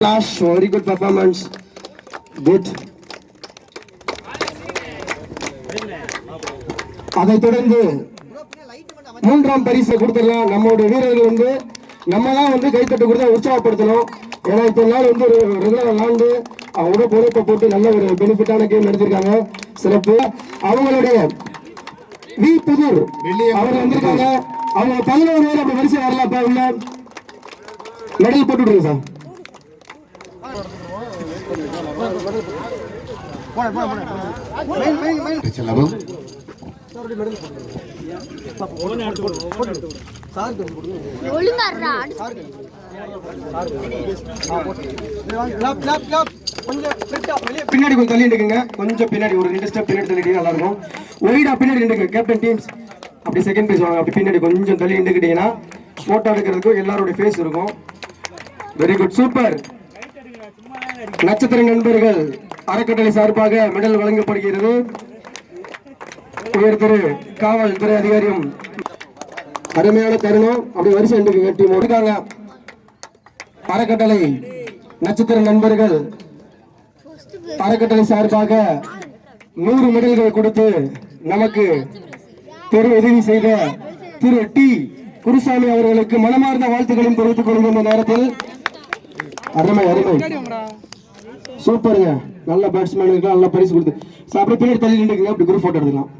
Class, very good performance. Good. அதைத் தொடர்ந்து மூன்றாம் பரிசை கொடுத்துடலாம். நம்மளுடைய வீரர்கள் வந்து நம்ம தான் வந்து கைத்தட்டு கொடுத்து உற்சாகப்படுத்தணும். ஏன்னா இத்தனை நாள் வந்து ஒரு ரெகுலர் விளாண்டு அவங்க பொறுப்பை போட்டு நல்ல ஒரு பெனிஃபிட்டான கேம் நடத்திருக்காங்க சிறப்பு. அவங்களுடைய வி புதூர் அவங்க வந்திருக்காங்க. அவங்க பதினோரு பேர் அப்படி வரிசை வரல அப்ப உள்ள? மெடல் போட்டு விடுங்க சார். செல்லவும் பின்னாடி கொஞ்சம் தள்ளி எடுக்குங்க கொஞ்சம் பின்னாடி ஒரு ரெண்டு ஸ்டெப் பின்னாடி தள்ளிட்டீங்க நல்லா இருக்கும் ஒயிடா பின்னாடி நின்றுங்க கேப்டன் டீம்ஸ் அப்படி செகண்ட் பேஸ் வாங்க அப்படி பின்னாடி கொஞ்சம் தள்ளி நின்றுக்கிட்டீங்கன்னா போட்டோ எடுக்கிறதுக்கும் எல்லாருடைய ஃபேஸ் இருக்கும். வெரி குட் சூப்பர் நட்சத்திர நண்பர்கள் அறக்கட்டளை சார்பாக மெடல் வழங்கப்படுகிறது. உயர் திரு காவல்துறை அதிகாரியும் அருமையான தருணம். அப்படி வரிசை நின்றுக்குங்க டீம் இருக்காங்க அறக்கட்டளை நட்சத்திர நண்பர்கள் அறக்கட்டளை சார்பாக நூறு மெடல்களை கொடுத்து நமக்கு பெரு உதவி செய்த திரு டி. குருசாமி அவர்களுக்கு மனமார்ந்த வாழ்த்துக்களையும் தெரிவித்துக் கொள்கின்ற நேரத்தில் அருமை அருமை. சூப்பருங்க. நல்ல பேட்ஸ்மேனுக்கு நல்ல பரிசு கொடுத்து. So, அப்படியே பின்னாடி தள்ளி நின்றுக்குங்க அப்படி குரூப் போட்டோ எடுத்துக்கலாம்